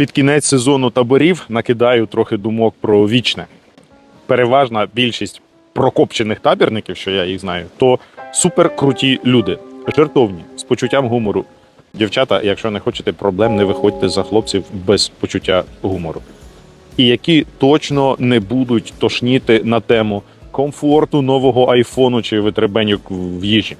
Під кінець сезону таборів накидаю трохи думок про вічне. Переважна більшість прокопчених табірників, що я їх знаю, то суперкруті люди, жертовні, з почуттям гумору. Дівчата, якщо не хочете проблем, не виходьте за хлопців без почуття гумору. І які точно не будуть тошніти на тему комфорту нового айфону чи витребеньок в їжі.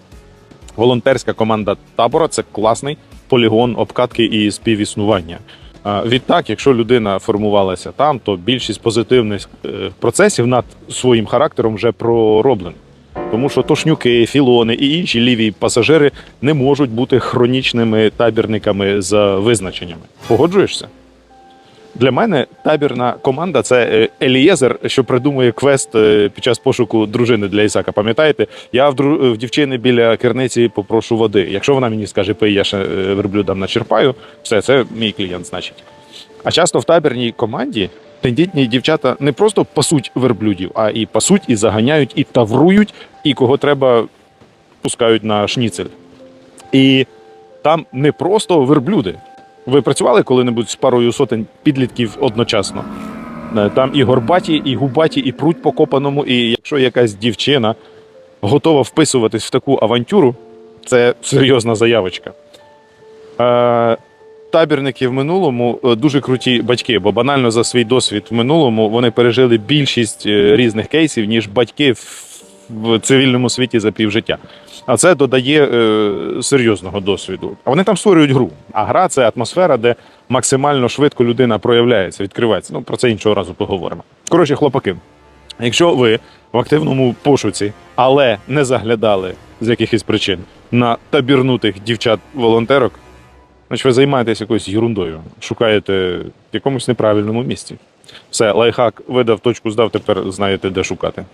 Волонтерська команда табора це класний полігон обкатки і співіснування. Відтак, якщо людина формувалася там, то більшість позитивних е, процесів над своїм характером вже пророблено. Тому що тошнюки, філони і інші ліві пасажири не можуть бути хронічними табірниками за визначеннями. Погоджуєшся? Для мене табірна команда це е, Елієзер, що придумує квест е, під час пошуку дружини для Ісака. Пам'ятаєте, я в, дру- в дівчини біля керниці попрошу води. Якщо вона мені скаже, пий, я ще е, верблюдам начерпаю, все, це мій клієнт, значить. А часто в табірній команді тендітні дівчата не просто пасуть верблюдів, а і пасуть, і заганяють, і таврують, і кого треба пускають на шніцель. І там не просто верблюди. Ви працювали коли-небудь з парою сотень підлітків одночасно? Е, Там і горбаті, і губаті, і пруть по копаному. І якщо якась дівчина готова вписуватись в таку авантюру, це серйозна заявочка. Е, табірники в минулому е, дуже круті батьки, бо банально за свій досвід в минулому вони пережили більшість різних кейсів, ніж батьки в- в цивільному світі за півжиття. А це додає е, серйозного досвіду. А вони там створюють гру. А гра це атмосфера, де максимально швидко людина проявляється, відкривається. Ну про це іншого разу поговоримо. Коротше, хлопаки, якщо ви в активному пошуці, але не заглядали з якихось причин на табірнутих дівчат-волонтерок, значить ви займаєтесь якоюсь ерундою, шукаєте в якомусь неправильному місці. Все, лайфхак видав, точку здав, тепер знаєте, де шукати.